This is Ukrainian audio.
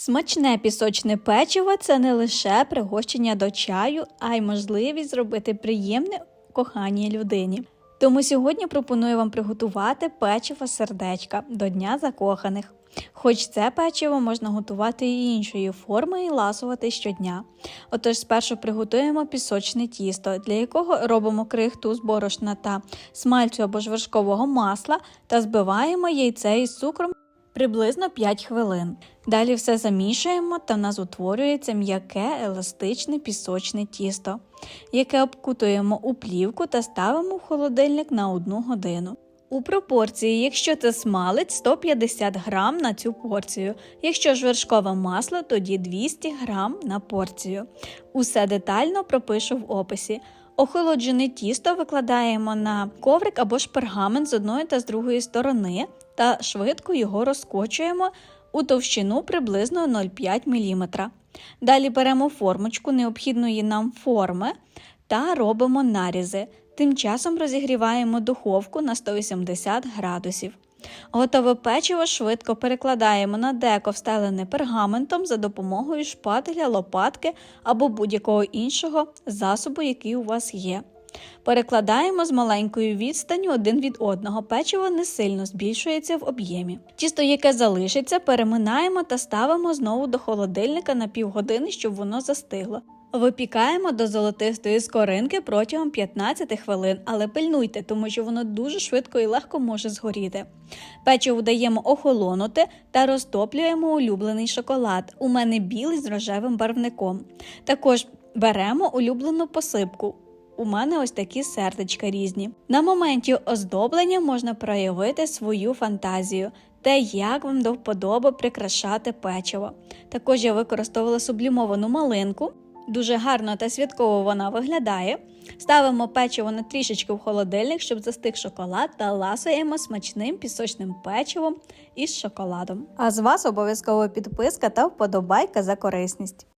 Смачне пісочне печиво це не лише пригощення до чаю, а й можливість зробити приємне коханій людині. Тому сьогодні пропоную вам приготувати печиво сердечка до Дня закоханих. Хоч це печиво можна готувати і іншої форми і ласувати щодня. Отож, спершу приготуємо пісочне тісто, для якого робимо крихту з борошна та смальцю або ж вершкового масла та збиваємо яйце із цукром приблизно 5 хвилин. Далі все замішуємо та в нас утворюється м'яке еластичне пісочне тісто, яке обкутуємо у плівку та ставимо в холодильник на 1 годину. У пропорції, якщо це смалець, 150 грам на цю порцію. Якщо ж вершкове масло, тоді 200 грам на порцію. Усе детально пропишу в описі. Охолоджене тісто викладаємо на коврик або ж пергамент з одної та з другої сторони та швидко його розкочуємо у товщину приблизно 0,5 мм. Далі беремо формочку необхідної нам форми та робимо нарізи. Тим часом розігріваємо духовку на 180 градусів. Готове печиво швидко перекладаємо на деко, встелене пергаментом за допомогою шпателя, лопатки або будь-якого іншого засобу, який у вас є. Перекладаємо з маленькою відстанню один від одного. Печиво не сильно збільшується в об'ємі. Тісто, яке залишиться, переминаємо та ставимо знову до холодильника на півгодини, щоб воно застигло. Випікаємо до золотистої скоринки протягом 15 хвилин, але пильнуйте, тому що воно дуже швидко і легко може згоріти. Печиво даємо охолонути та розтоплюємо улюблений шоколад. У мене білий з рожевим барвником. Також беремо улюблену посипку. У мене ось такі сердечка різні. На моменті оздоблення можна проявити свою фантазію, те, як вам до вподоби прикрашати печиво. Також я використовувала сублімовану малинку. Дуже гарно та святково вона виглядає. Ставимо печиво на трішечки в холодильник, щоб застиг шоколад, та ласуємо смачним пісочним печивом із шоколадом. А з вас обов'язково підписка та вподобайка за корисність.